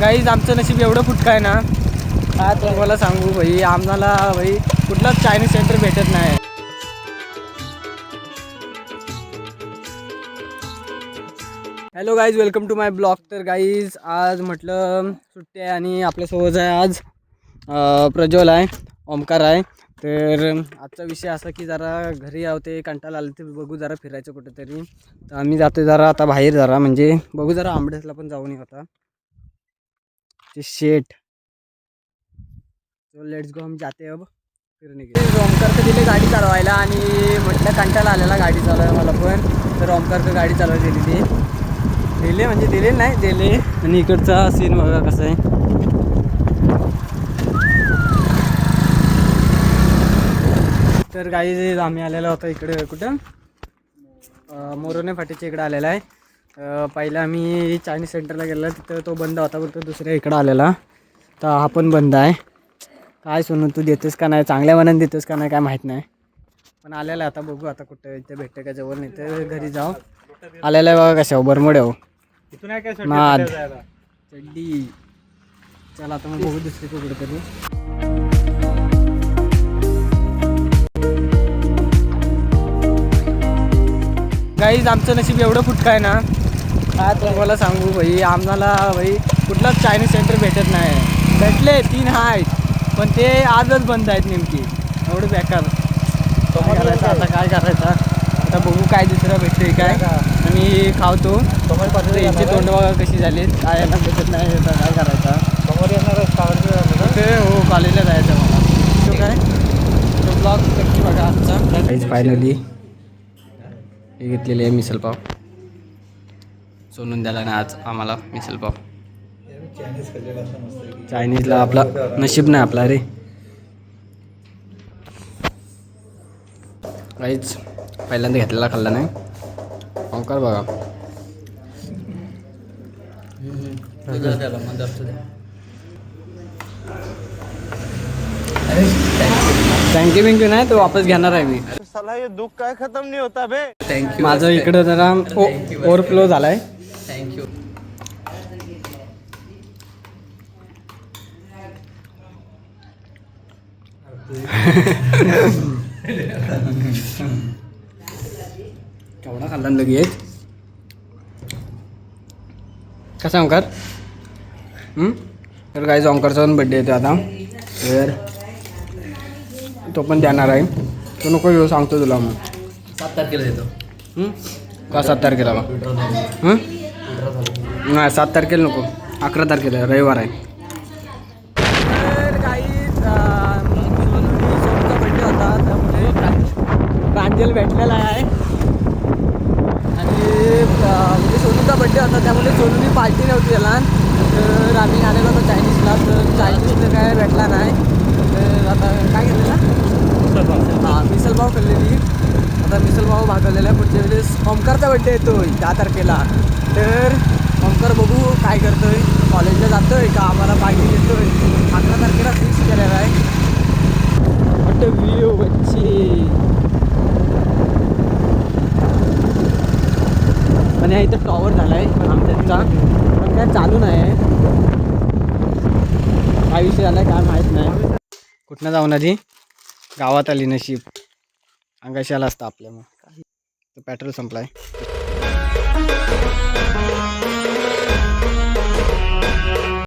Guys आमचं नशीब एवढं फुटकं आहे ना. काय तुम्हाला सांगू भाई आम्हाला भाई कुठलाच चायनीज सेंटर भेटत नाही. Hello guys welcome to my blog तर गाईज आज म्हटलं सुट्टी आहे आणि आपल्यासोबत आहे आज प्रज्वल आहे ओमकार आहे. तर आजचा विषय असा की जरा घरी आवते कंटाळा आलं ते बघू जरा फिरायचं कुठेतरी. तर आम्ही जातो जरा आता बाहेर जरा म्हणजे बघू जरा आंबड्यासला पण जाऊन येऊ आता शेट तो लेट्स गो हम जाते अब फिरणे के ओमकारचं दिले गाडी चालवायला आणि म्हटलं कंटाळा आलेला गाडी चालवायला मला पण. तर ओमकारचं गाडी चालवायला दिली ती दिले म्हणजे दिले नाही दिले. आणि इकडचा सीन बघा कसा आहे. तर गाई आम्ही आलेलो होतो इकडे कुठं? मोरोने फाटीच्या इकडे आलेला आहे. पहिला आम्ही चायनीज सेंटरला गेला तिथं तो बंद होता पण तो दुसऱ्या इकडं आलेला. तर हा पण बंद आहे. काय सोनू तू देतोस का नाही? चांगल्या मनाने देतोस का नाही काय माहीत नाही. पण आलेला आहे आता बघू आता कुठं इथे भेटतं का जवळ नाही तर घरी जाऊ. आलेला आहे बघा कशा बरमोड हो. नाद चड्डी. चला आता मग बघू दुसरी कुठेतरी गाईज आमचं नशीब एवढं फुटकं आहे ना काय तुम्हाला सांगू भाई. आम्हाला भाई कुठलाच चायनीज सेंटर भेटत नाही. भेटले तीन आहेत. पण ते आजच बंद आहेत नेमकी. एवढं बेकार. करायचं आता काय करायचं? आता बघू काय दुसरं भेटतंय काय. आणि खावतो. यांची तोंड बघा कशी झाली? काय यांना भेटत नाही आता काय करायचं? समोर येणार ते हो कॉलेजला जायचं मला. तो काय? तो ब्लॉग नक्की बघा आमचा. फायनली हे घेतलेले आहे मिसल सोनून द्याला ना आज आम्हाला मिसल पाव चायनीजला आपला नशीब नाही आपला रे. काहीच पहिल्यांदा घेतलेला खाल्ला नाही. ओंकार बघा. थँक्यू बिंक्यू नाही? तो वापस घेणार आहे मी. साला ये दुःख काय खतम नाही होता बे. माझं इकडं जरा ओव्हरफ्लो झालाय. थँक्यू केवढा खाल्ला ना लगेच? कसा ओंकार? हं? तर काय ओंकारचा पण बड्डे येतो आता. तर तो पण देणार आहे. तो नको येऊ सांगतो तुला मग. सात तारखेला देतो हं? का सात तारखेला मग हं? नाही सात तारखेला नको. अकरा तारखेला रविवार आहे. तर काही बड्डे होता त्यामुळे प्रांजल भेटलेला आहे. आणि म्हणजे सोनूचा बड्डे होता त्यामुळे सोनूनी पार्टी नव्हती त्याला तर आम्ही आलेलो होतो चायनीजला तर चायनीज काय भेटला नाही तर आता काय केलेला हां मिसळपाव खाल्लेली आता मिसळपाव भागवलेला आहे पुढच्या वेळेस ओमकारचा बड्डे येतोय दहा तारखेला. तर ओमकार बघू काय करतोय. कॉलेजला जातोय का आम्हाला पार्टी आहे अकरा तारखेला फिक्स केलेला आहे. वाटतं व्हिडिओ बच्ची. आणि हा इथं टॉवर झाला आहे आमच्याचा पण काय चालू नाही आहे. काय विषय झाला काय माहीत नाही. कुठनं जाऊन आधी गावात आली नशीब. अंगाशी आला असता आपल्या मग पेट्रोल संपलाय.